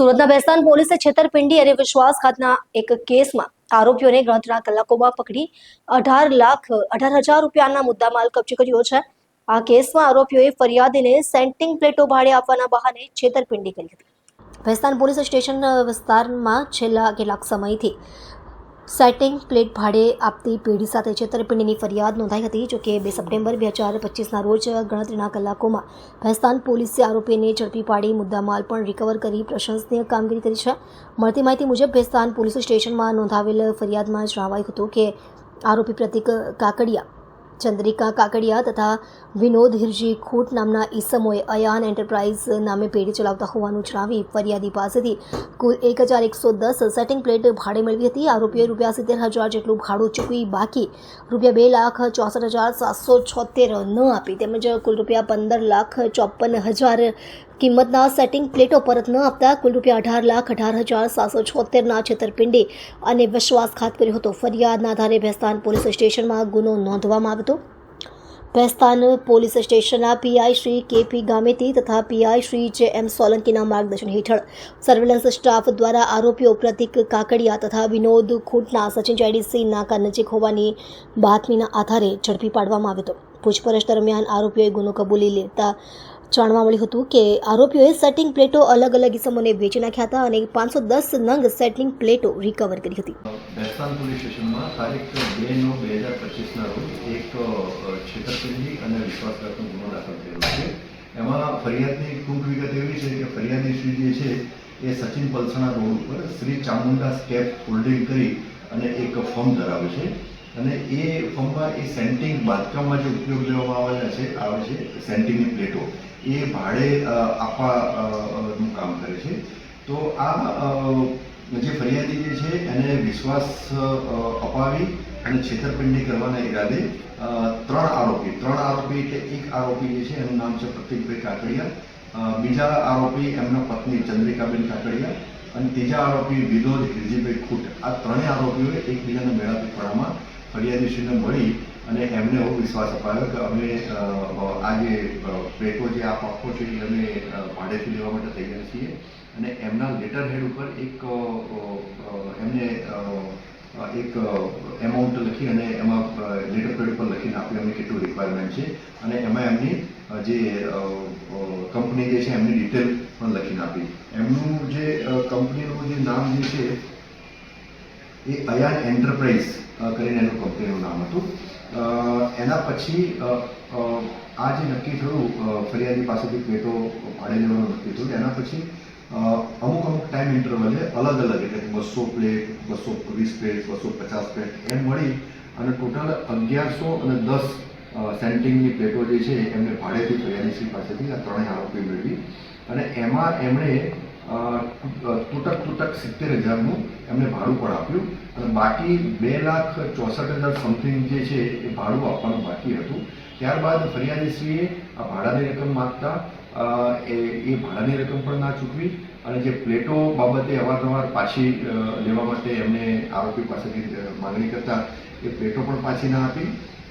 સુરતના બેસ્તાન પોલીસે છેતરપિંડી અને વિશ્વાસઘાતના એક કેસમાં આરોપીઓને ગણતરીના કલાકોમાં પકડી અઢાર લાખ, અઢાર હજાર રૂપિયાના મુદ્દામાલ કબજે કર્યો છે. આ કેસમાં આરોપીઓએ ફરિયાદીને સેન્ટિંગ પ્લેટો ભાડે આપવાના બહાને છેતરપિંડી કરી હતી. ભેસ્તાન પોલીસ સ્ટેશન વિસ્તારમાં છેલ્લા કેટલાક સમયથી સેટિંગ પ્લેટ ભાડે આપતી પેઢી સાથે છેતરપિંડીની ફરિયાદ નોંધાઈ હતી જોકે બે સપ્ટેમ્બર બે હજાર પચીસના રોજ ગણતરીના કલાકોમાં ભેસ્તાન પોલીસે આરોપીને ઝડપી પાડી મુદ્દામાલ પણ રિકવર કરી પ્રશંસનીય કામગીરી કરી છે. મળતી માહિતી મુજબ, ભેસ્તાન પોલીસ સ્ટેશનમાં નોંધાવેલ ફરિયાદમાં જણાવાયું હતું કે આરોપી પ્રતિક કાકડિયા ચંદ્રિકા કાકડિયા તથા વિનોદ હિરજી ખૂટ નામના ઈસમોએ અયાન એન્ટરપ્રાઇઝ નામે પેઢી ચલાવતા હોવાનું જણાવી ફરિયાદી પાસેથી કુલ એક હજાર એકસો દસ સેટિંગ પ્લેટ ભાડે મેળવી હતી. આરોપીએ રૂપિયા સિત્તેર હજાર જેટલું ભાડું ચૂકવી બાકી રૂપિયા બે લાખ ચોસઠ હજાર સાતસો છોતેર ન આપી. તેમજ કુલ રૂપિયા પંદર લાખ ચોપન હજાર કિંમતના સેટિંગ પ્લેટો પરત ન આપતા કુલ રૂપિયા અઢાર લાખ અઢાર હજાર સાતસો છોતેરના છેતરપિંડી અને વિશ્વાસઘાત કર્યો હતો. ફરિયાદના આધારે ભેસ્તાન પોલીસ સ્ટેશનમાં ગુનો નોંધવામાં આવ્યો હતો. ભેસ્તાન પોલીસ સ્ટેશનના PI Shri K P Gameti તથા પીઆઈ શ્રી જે એમ સોલંકીના માર્ગદર્શન હેઠળ સર્વેલન્સ સ્ટાફ દ્વારા આરોપીઓ પ્રતિક કાકડિયા તથા વિનોદ ખૂંટના સચિન ચાઇડીસી નાકા નજીક હોવાની બાતમીના આધારે ઝડપી પાડવામાં આવ્યો હતો. પૂછપરછ દરમિયાન આરોપીઓએ ગુનો કબૂલી લેતા જાણવા મળ્યું હતું કે આરોપીઓએ સેટિંગ પ્લેટો અલગ અલગ ઇસમોને વેચી નાખ્યા હતા અને પાંચસો દસ નંગ સેટિંગ પ્લેટો રિકવર કરી હતી. બેસ્તાન પોલીસ સ્ટેશનમાં તારીખ બે નવ બે હજાર પચીસના રોજ એક છેતરપિંડી અને વિશ્વાસઘાતનો ગુનો દાખલ થયેલો છે. એમાં ફરિયાદની ટૂંક વિગત એવી છે કે ફરિયાદી શ્રી જે છે એ સચિન પલસણા રોડ ઉપર શ્રી ચામુંડા સ્ટેપ હોલ્ડિંગ કરી અને એક ફોર્મ ધરાવે છે. અને એ ફોર્મમાં એ સેન્ટિંગ બાંધકામમાં જે ઉપયોગ લેવામાં આવેલા છે, આવે છે સેન્ટિંગની પ્લેટો એ ભાડે અ, આપવા અ, અ, નું કામ કરે છે. તો આ જે ફરિયાદી જે છે એને વિશ્વાસ અપાવી અને છેતરપિંડી કરવાના ઈરાદે ત્રણ આરોપી ત્રણ આરોપી એટલે એક આરોપી જે છે એનું નામ છે પ્રતિકભાઈ કાકડિયા. બીજા આરોપી એમના પત્ની ચંદ્રિકાબેન કાકડિયા અને ત્રીજા આરોપી વિનોદ હિરજીભાઈ ખૂટ. આ ત્રણેય આરોપીઓએ એકબીજાના મેળાપીપણામાં ફરિયાદીશ્રીને મળી અને એમને એવો વિશ્વાસ અપાયો કે અમે આ જે પ્લેટો જે આ આપો છો એ અમે ભાડેથી લેવા માટે તૈયાર છીએ. અને એમના લેટર હેડ ઉપર એક એમને એક એમાઉન્ટ લખી અને એમાં લેટર પેડ ઉપર લખીને આપ્યું. એમની કેટલું રિક્વાયરમેન્ટ છે. અને એમાં એમની જે કંપની જે છે એમની ડિટેલ પણ લખીને આપી. એમનું જે કંપનીનું જે નામ જે છે એ અયાન એન્ટરપ્રાઇઝ કરીને એનું કંપનીનું નામ હતું. એના પછી આ જે નક્કી થયું ફરિયાદી પાસેથી પ્લેટો ભાડે લેવાનું નક્કી થયું. એના પછી અમુક અમુક ટાઈમ ઇન્ટરવલે અલગ અલગ, એટલે બસો પ્લેટ બસો વીસ પ્લેટ બસો પચાસ પ્લેટ એમ મળી અને ટોટલ અગિયારસો અને દસ સેન્ટિંગની પ્લેટો જે છે, એમને ભાડેથી ફરિયાદીશ્રી પાસેથી આ ત્રણેય આરોપી મેળવી. અને એમાં એમણે તૂટક તૂટક સિત્તેર હજારનું એમને ભાડું પણ આપ્યું. અને બાકી બે લાખ ચોસઠ હજાર સમથિંગ જે છે એ ભાડું આપવાનું બાકી હતું. ત્યારબાદ ફરિયાદીશ્રીએ આ ભાડાની રકમ માગતા એ એ ભાડાની રકમ પણ ના ચૂકવી અને જે પ્લેટો બાબતે અવારનવાર પાછી લેવા માટે એમને આરોપી પાસેથી માગણી કરતા એ પ્લેટો પણ પાછી ના આપી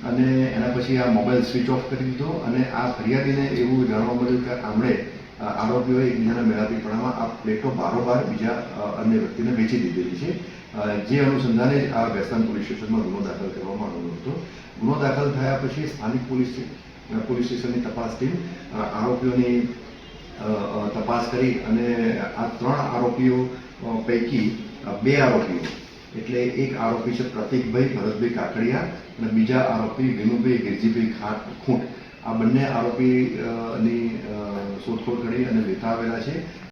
અને એના પછી આ મોબાઈલ સ્વિચ ઓફ કરી દીધો. અને આ ફરિયાદીને એવું જાણવા મળ્યું કે આમણે આરોપીઓએ એકબીજાના મેળાપીપણામાં આ પ્લેટો બારોબાર બીજા અન્ય વ્યક્તિને વેચી દીધેલી છે. જે અનુસંધાને જ આ વેસ્ટર્ન પોલીસ સ્ટેશનમાં ગુનો દાખલ કરવામાં આવ્યો હતો. ગુનો દાખલ થયા પછી સ્થાનિક પોલીસ પોલીસ સ્ટેશનની તપાસ ટીમ આરોપીઓની તપાસ કરી અને આ ત્રણ આરોપીઓ પૈકી બે આરોપીઓ, એટલે એક આરોપી છે પ્રતિકભાઈ ભરતભાઈ કાકડિયા અને બીજા આરોપી વિનુભાઈ ગિરજીભાઈ ખાટ ખૂંટ. આ બંને આરોપી અ, ની અ, શોધખોળ કરી અને લેતા આવેલા છે.